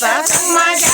That's my guy.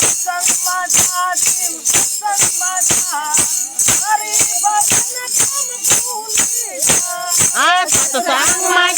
संग मजा